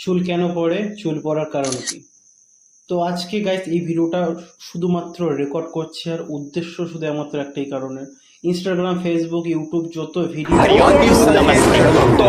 চুল কেন পড়ে চুল পড়ার কারণ কি তো আজকে গাইস এই ভিডিওটা শুধুমাত্র রেকর্ড করছি আর উদ্দেশ্য শুধু একমাত্র একটাই কারণে ইনস্টাগ্রাম ফেসবুক ইউটিউব যত ভিডিও तो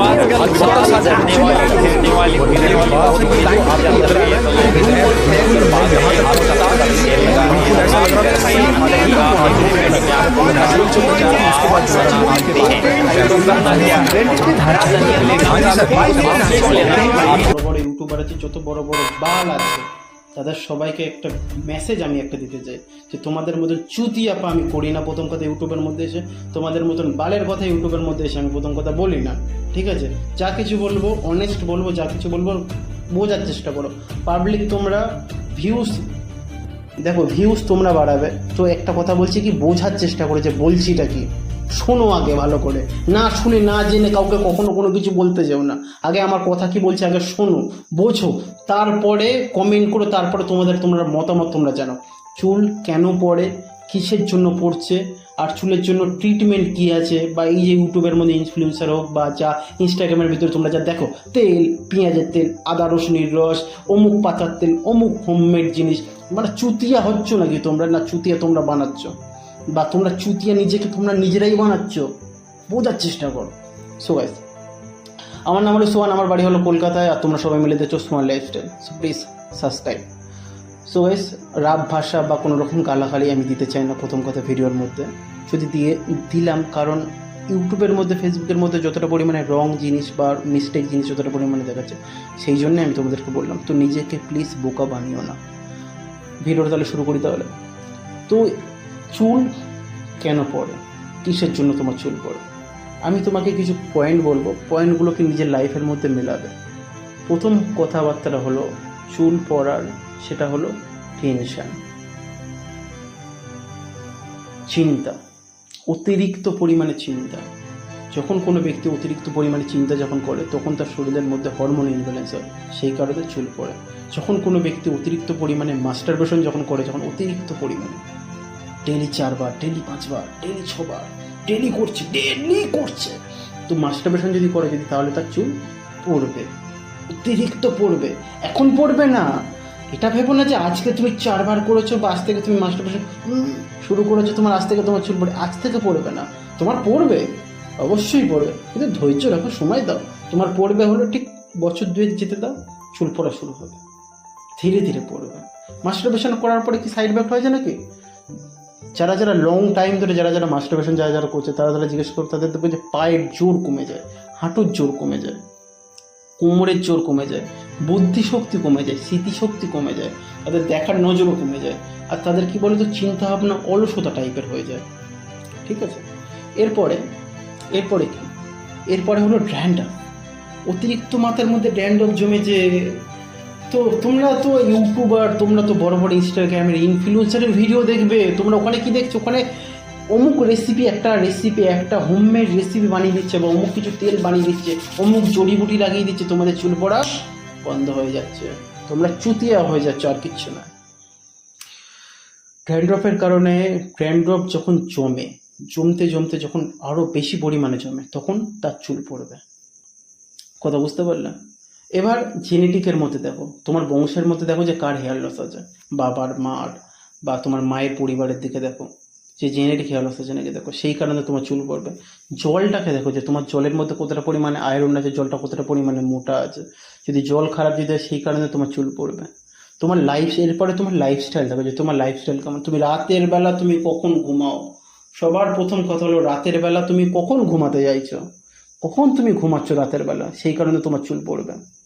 বড় বড় ইউটিউবার আছে যত বড় বড় বাল আছে তাদের সবাইকে একটা মেসেজ আমি একটা দিতে চাই যে তোমাদের মতন চুতি আপা আমি করি না প্রথম কথা ইউটিউবের মধ্যে এসে তোমাদের মতন বালের কথা ইউটিউবের মধ্যে এসে আমি প্রথম কথা বলি না ঠিক আছে? যা কিছু বলব অনেস্ট বলব যা কিছু বলব বোঝার চেষ্টা করো। পাবলিক তোমরা ভিউজ দেখো ভিউজ তোমরা বাড়াবে। তো একটা কথা বলছি কি বোঝার চেষ্টা করে যে বলছিটা কি। শোনো আগে ভালো করে। না শুনে, না জেনে কাউকে কখনো কোনো কিছু বলতে যাও না। আগে আমার কথা কি বলছে আগে শোনো, বোঝো। তারপরে কমেন্ট করো, তারপরে তোমাদের তোমরা মতামত তোমরা জানো চুল কেন পড়ে, কিসের জন্য পড়ছে, আর চুলের জন্য ট্রিটমেন্ট কি আছে, বা এই যে ইউটিউবের মধ্যে ইনফ্লুয়েন্সার হোক, বা যা ইনস্টাগ্রামের ভিতরে তোমরা যা দেখো, তেল, পেঁয়াজের তেল, আদা রসুনের রস, অমুক পাতার তেল, অমুক হোমমেড জিনিস। মানে চুতিয়া হচ্ছ নাকি তোমরা, না চুতিয়া তোমরা বানাচ্ছ? বা তোমরা চুতিয়া নিজেকে তোমরা নিজেরাই বানাচ্ছ, বোঝার চেষ্টা করো। সো গাইস আমার নাম হলো সোহান, আমার বাড়ি হলো কলকাতায়, আর তোমরা সবাই মিলে দেখছ Sohan lifestyle so please subscribe so guys রাব ভাষা বা কোনো রকম গালাগালি আমি দিতে চাই না প্রথম কথা ভিডিওর মধ্যে। যদি দিয়ে, দিলাম, কারণ ইউটিউবের মধ্যে, ফেসবুকের মধ্যে যতটা পরিমাণে রং জিনিস বা মিস্টেক জিনিস যতটা পরিমাণে দেখাচ্ছে, সেই জন্য আমি তোমাদেরকে বললাম, তো নিজেকে প্লিজ বোকা বানিও না। ভিডিওটা তাহলে শুরু করি তাহলে। তো চুল কেন পড়ে কিসের জন্য তোমার চুল পড়ে আমি তোমাকে কিছু পয়েন্ট বলব। পয়েন্টগুলোকে নিজের লাইফের মধ্যে মেলাবে। প্রথম কথাবার্তাটা হলো, চুল পড়ার সেটা হলো টেনশান চিন্তা। অতিরিক্ত পরিমাণে চিন্তা। যখন কোনো ব্যক্তি অতিরিক্ত পরিমাণে চিন্তা যখন করে, তখন তার শরীরের মধ্যে হরমোন ইনব্যালেন্স হয়। সেই কারণে চুল পড়ে যখন কোনো ব্যক্তি অতিরিক্ত পরিমাণে মাস্টারবেশন যখন করে, যখন অতিরিক্ত পরিমাণে। ডেলি চারবার, ডেলি পাঁচবার, ডেলি ছবার, ডেলি করছে ডেলি করছে। তো মাস্টারবেশন যদি করে যদি, তাহলে তার চুল পড়বে, অতিরিক্ত পড়বে। এখন পড়বে না। এটা ভেবো না যে আজকে তুমি চারবার করেছ বা আজ থেকে তুমি মাস্টারবেশন শুরু করেছ, তোমার আজ থেকে তোমার চুল পড়ে, আজ থেকে পড়বে না। তোমার পড়বে, অবশ্যই পড়বে। কিন্তু ধৈর্য রাখো, সময় দাও। তোমার পড়বে হলো ঠিক বছর দুয়েক যেতে দাও, চুল পড়া শুরু হবে। ধীরে ধীরে পড়বে। মাস্টারবেশন করার পরে কি সাইড এফেক্ট হয় যায় নাকি যারা যারা লং টাইম ধরে যারা যারা মাস্টারবেশন যারা যারা করছে, তারা তারা জিজ্ঞেস করো, তাদের দেখবে যে পায়ের জোর কমে যায়, হাঁটুর জোর কমে যায়, কোমরের জোর কমে যায়, বুদ্ধিশক্তি কমে যায়, স্মৃতিশক্তি কমে যায়, তাদের দেখার নজরও কমে যায়, আর তাদের কি বলে তো চিন্তা ভাবনা অলসতা টাইপের হয়ে যায়। ঠিক আছে? এরপরে এরপরে কি? এরপরে হলো ড্যান্ডাম অতিরিক্ত মাথার মধ্যে ড্যান্ডম জমে যে তো তোমরা তো ইউটিউবার, তোমরা তো বড় বড় ইনস্টাগ্রামের ইনফ্লুয়েন্সারের ভিডিও দেখবে। তোমরা ওখানে কি দেখছ? ওখানে অমুক রেসিপি একটা রেসিপি একটা হোমমেড রেসিপি বানিয়ে দিচ্ছে বা অমুক কিছু তেল বানিয়ে দিচ্ছে, অমুক জড়িবুটি লাগিয়ে দিচ্ছে, তোমাদের চুল পড়া বন্ধ হয়ে যাচ্ছে। তোমরা চুতিয়া হয়ে যাচ্ছ, আর কিচ্ছু না। ড্র্যান্ড্রফের কারণে ড্র্যান্ড্রফ যখন জমে, জমতে জমতে যখন আরও বেশি পরিমাণে জমে, তখন তার চুল পড়বে। কথা বুঝতে পারলাম এবার জেনেটিকের মধ্যে দেখো, তোমার বংশের মধ্যে দেখো যে কার হেয়ার লস আছে? বাবার, মার, বা তোমার মায়ের পরিবারের দিকে দেখো, যে জেনেটিক হেয়ার লস আছে নাকি দেখো, সেই কারণে তোমার চুল পড়বে। জলটাকে দেখো যে তোমার জলের মধ্যে কতটা পরিমাণে আয়রন আছে, জলটা কতটা পরিমাণে মোটা আছে। যদি জল খারাপ যদি হয়, সেই কারণে তোমার চুল পড়বে। তোমার লাইফ এরপরে তোমার লাইফস্টাইল দেখো যে তোমার লাইফস্টাইল কেমন? তুমি রাতের বেলা তুমি কখন ঘুমাও? সবার প্রথম কথা হলো, রাতের বেলা তুমি কখন ঘুমাতে চাইছো কখন তুমি ঘুমাচ্ছ রাতের বেলা? সেই কারণে তোমার চুল পড়বে।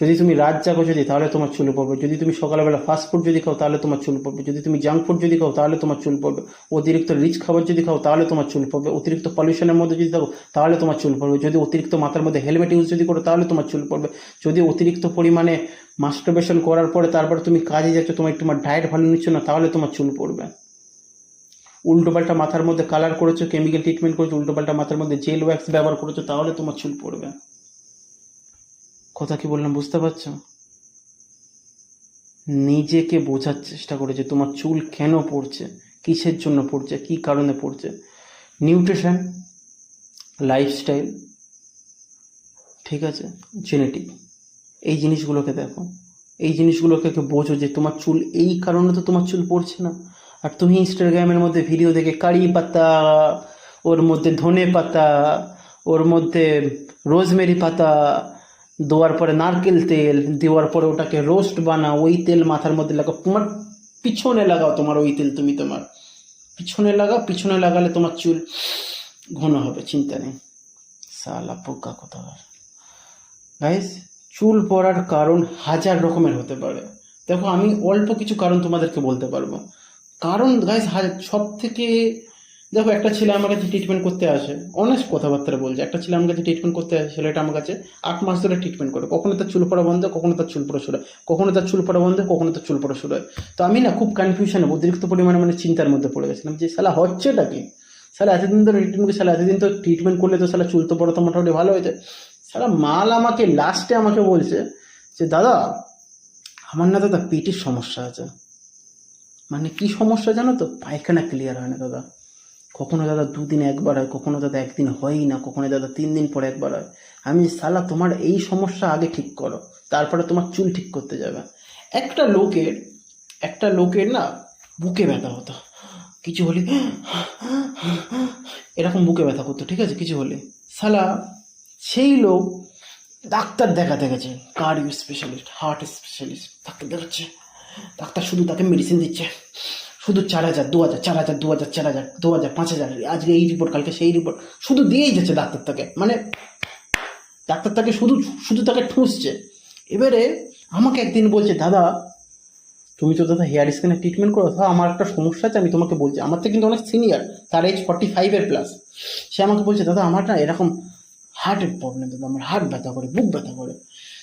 যদি তুমি রাত জাগো যদি, তাহলে তোমার চুল পড়বে। যদি তুমি সকালবেলা ফাস্ট ফুড যদি খাও, তাহলে তোমার চুল পড়বে। যদি তুমি জাঙ্ক ফুড যদি খাও, তাহলে তোমার চুল পড়বে। অতিরিক্ত রিচ খাবার যদি খাও, তাহলে তোমার চুল পড়বে। অতিরিক্ত পলিউশনের মধ্যে যদি থাকো, তাহলে তোমার চুল পড়বে। যদি অতিরিক্ত মাথার মধ্যে হেলমেট ইউজ যদি করো, তাহলে তোমার চুল পড়বে। যদি অতিরিক্ত পরিমাণে মাস্টারবেশন করার পরে তারপরে তুমি কাজে যাচ্ছ, তোমার তোমার ডায়েট ভালো নিচ্ছ না, তাহলে তোমার চুল পড়বে। উল্টোপাল্টা মাথার মধ্যে কালার করেছ কেমিক্যাল ট্রিটমেন্ট করেছ, উল্টোপাল্টা মাথার মধ্যে জেল ওয়্যাক্স ব্যবহার করেছ, তাহলে তোমার চুল পড়বে। কথা কি বললাম বুঝতে পারছ? নিজেকে বোঝার চেষ্টা করে যে তোমার চুল কেন পড়ছে, কিসের জন্য পড়ছে, কি কারণে পড়ছে? নিউট্রিশন, লাইফস্টাইল, ঠিক আছে? জেনেটিক। এই জিনিসগুলোকে দেখো। এই জিনিসগুলোকে বোঝো যে তোমার চুল, এই কারণে তো তোমার চুল পড়ছে না। আর তুমি ইনস্টাগ্রামের মধ্যে ভিডিও দেখে কারি পাতা, ওর মধ্যে ধনে পাতা, ওর মধ্যে রোজমেরি পাতা দেওয়ার পরে নারকেল তেল, দেওয়ার পরে ওটাকে রোস্ট বানাও, ওই তেল মাথার মধ্যে লাগাও। তোমার পিছনে লাগাও তোমার ওই তেল তুমি তোমার। পিছনে লাগাও, পিছনে লাগালে তোমার চুল ঘন হবে, চিন্তা নেই। সালা পোকা কোথাকার। গাইস চুল পড়ার কারণ হাজার রকমের হতে পারে। দেখো, আমি অল্প কিছু কারণ তোমাদেরকে বলতে পারব। কারণ গাইস সব থেকে দেখো, একটা ছেলে আমার কাছে ট্রিটমেন্ট করতে আসে। অনেক কথাবার্তা বলছে। একটা ছেলে আমার কাছে ট্রিটমেন্ট করতে আসে, ছেলেটা আমার কাছে আট মাস ধরে ট্রিটমেন্ট করে। কখনো তার চুল পড়া বন্ধ, কখনো তার চুল পড়া শুরু হয়। কখনো তার চুল পড়া বন্ধ, কখনো তার চুল পড়া শুরু হয়। তো আমি না খুব কনফিউশনে অতিরিক্ত পরিমাণে মানে চিন্তার মধ্যে পড়ে গেছিলাম যে, শালা, হচ্ছেটা কি? শালা, এতদিন ধরে ট্রিটমেন্ট শালা, এতদিন তো ট্রিটমেন্ট করলে তো, শালা, চুল তো পড়া তো মোটামুটি ভালো হয়েছে শালা, মাল আমাকে লাস্টে আমাকে বলছে যে, দাদা, আমার না দাদা পেটের সমস্যা আছে। মানে কি সমস্যা জানো তো? পায়খানা ক্লিয়ার হয় না, দাদা। কখনো দাদা দুদিন একবার হয়, কখনো দাদা একদিন হয়ই না, কখনো দাদা তিন দিন পরে একবার হয়। আমি সালা, তোমার এই সমস্যা আগে ঠিক করো, তারপরে তোমার চুল ঠিক করতে যাবে। একটা লোকের একটা লোকের না বুকে ব্যথা হতো। কিছু হলে এরকম বুকে ব্যথা করতো, ঠিক আছে? কিছু হলে। সালা, সেই লোক ডাক্তার দেখাতে গেছে, cardio specialist, heart specialist, doctor দেখাচ্ছে। ডাক্তার শুধু তাকে মেডিসিন দিচ্ছে। শুধু চার হাজার, দু হাজার, চার হাজার, দু হাজার, চার হাজার, দু হাজার, পাঁচ হাজার, আজকে এই রিপোর্ট কালকে সেই রিপোর্ট শুধু দিয়েই যাচ্ছে ডাক্তার তাকে মানে ডাক্তার তাকে শুধু শুধু তাকে ঠুসছে। এবারে আমাকে একদিন বলছে, দাদা, তুমি তো দাদা হেয়ার স্কিনের ট্রিটমেন্ট করো তো আমার একটা সমস্যা আছে, আমি তোমাকে বলছি। আমার তো কিন্তু অনেক সিনিয়র তার এজ ফর্টি ফাইভের প্লাস সে আমাকে বলছে, দাদা, আমার না এরকম হার্টের প্রবলেম দাদা, আমার হার্ট ব্যথা করে, বুক ব্যথা করে।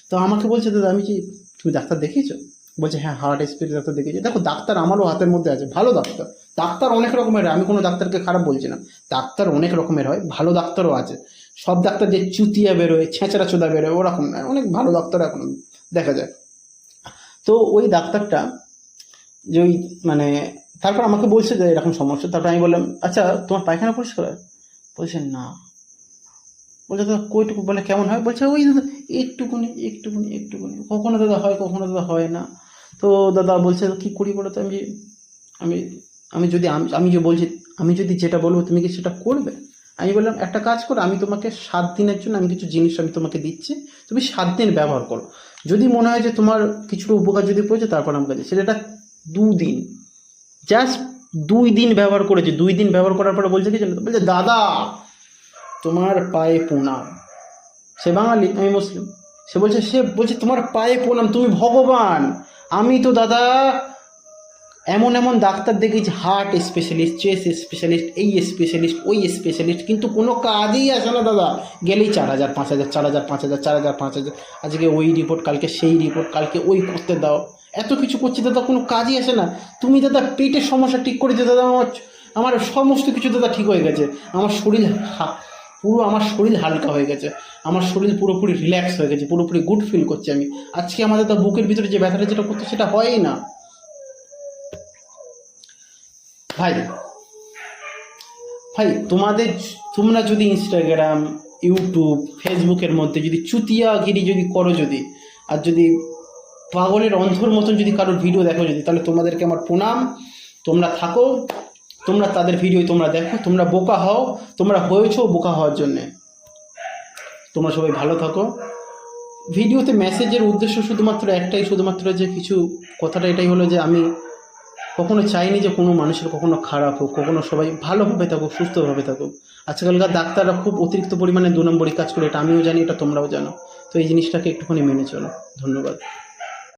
তো আমাকে বলছে, দাদা, আমি কি, তুমি ডাক্তার দেখিয়েছো? বলছে হ্যাঁ হার্ট স্পিড ডাক্তার দেখিয়েছি। দেখো, ডাক্তার আমারও হাতের মধ্যে আছে, ভালো ডাক্তার। ডাক্তার অনেক রকমের আমি কোনো ডাক্তারকে খারাপ বলছি না। ডাক্তার অনেক রকমের হয়, ভালো ডাক্তারও আছে। সব ডাক্তার যে চুতিয়া বেরোয়, ছেঁচড়া চোদা বেরোয়, ওরকম নয় অনেক ভালো ডাক্তার এখন দেখা যায়। তো ওই ডাক্তারটা যে ওই মানে তারপর আমাকে বলছে যে এরকম সমস্যা, তারপর আমি বললাম আচ্ছা তোমার পায়খানা পরিষ্কার হয়? বলছে, না। বলছে, দাদা, কইটুকু বলে কেমন হয়? বলছে, ওই দাদা, একটুকুনি একটুকুনি একটুকুনি। কখনো দাদা হয়, কখনো দাদা হয় না। তো দাদা বলছে, কি করি বলো তো? আমি আমি আমি যদি, আমি যে বলছি, আমি যদি যেটা বলব, তুমি কি সেটা করবে? আমি বললাম, একটা কাজ করো, আমি তোমাকে সাত দিনের জন্য আমি কিছু জিনিস আমি তোমাকে দিচ্ছি, তুমি সাত দিন ব্যবহার করো। যদি মনে হয় যে তোমার কিছুটা উপকার যদি পড়েছে, তারপর আমার কাছে সেটা দুদিন জাস্ট দুই দিন ব্যবহার করেছে। দুই দিন ব্যবহার করার পরে বলছে কি জানো তো? বলছে, দাদা, তোমার পায়ে প্রণাম। সে বাঙালি, আমি মুসলিম। সে বলছে সে বলছে, তোমার পায়ে প্রণাম, তুমি ভগবান। আমি তো দাদা, এমন এমন ডাক্তার দেখেছি হার্ট স্পেশালিস্ট চেস স্পেশালিস্ট এই স্পেশালিস্ট ওই স্পেশালিস্ট কিন্তু কোনো কাজেই আসে না দাদা। গেলেই চার হাজার, পাঁচ হাজার, চার হাজার, পাঁচ হাজার, চার হাজার, পাঁচ হাজার। আজকে ওই রিপোর্ট কালকে সেই রিপোর্ট কালকে ওই করতে দাও। এত কিছু করছি দাদা, কোনো কাজই আসে না। তুমি দাদা, পেটের সমস্যা ঠিক করে দিও দাদা আমার। আমার সমস্ত কিছু দাদা ঠিক হয়ে গেছে। আমার শরীর পুরো আমার শরীর হালকা হয়ে গেছে। আমার শরীর পুরোপুরি রিল্যাক্স হয়ে গেছে, পুরোপুরি গুড ফিল করছি আমি। আজকে আমাদের তো বুকের ভিতরে যে ব্যথাটা যেটা করতো সেটা হয়ই না। ভাই ভাই, তোমাদের তোমরা যদি ইনস্টাগ্রাম ইউটিউব ফেসবুকের মধ্যে যদি চুতিয়াগিরি যদি করো যদি, আর যদি পাগলের অন্ধর মতন যদি কারোর ভিডিও দেখো যদি, তাহলে তোমাদেরকে আমার প্রণাম। তোমরা থাকো। তোমরা তাদের ভিডিও তোমরা দেখো, তোমরা বোকা হও, তোমরা হয়েছো বোকা হওয়ার জন্যে। তোমরা সবাই ভালো থাকো। ভিডিওতে মেসেজের উদ্দেশ্য শুধুমাত্র একটাই, শুধুমাত্র যে কিছু কথাটা, এটাই হলো যে আমি কখনো চাইনি যে কোনো মানুষের কখনো খারাপ হোক, কখনো সবাই ভালোভাবে থাকুক, সুস্থভাবে থাকুক। আজকালকার ডাক্তাররা খুব অতিরিক্ত পরিমাণে দু নম্বরই কাজ করে, এটা আমিও জানি, এটা তোমরাও জানো। তো এই জিনিসটাকে একটুখানি মেনে চলো। ধন্যবাদ।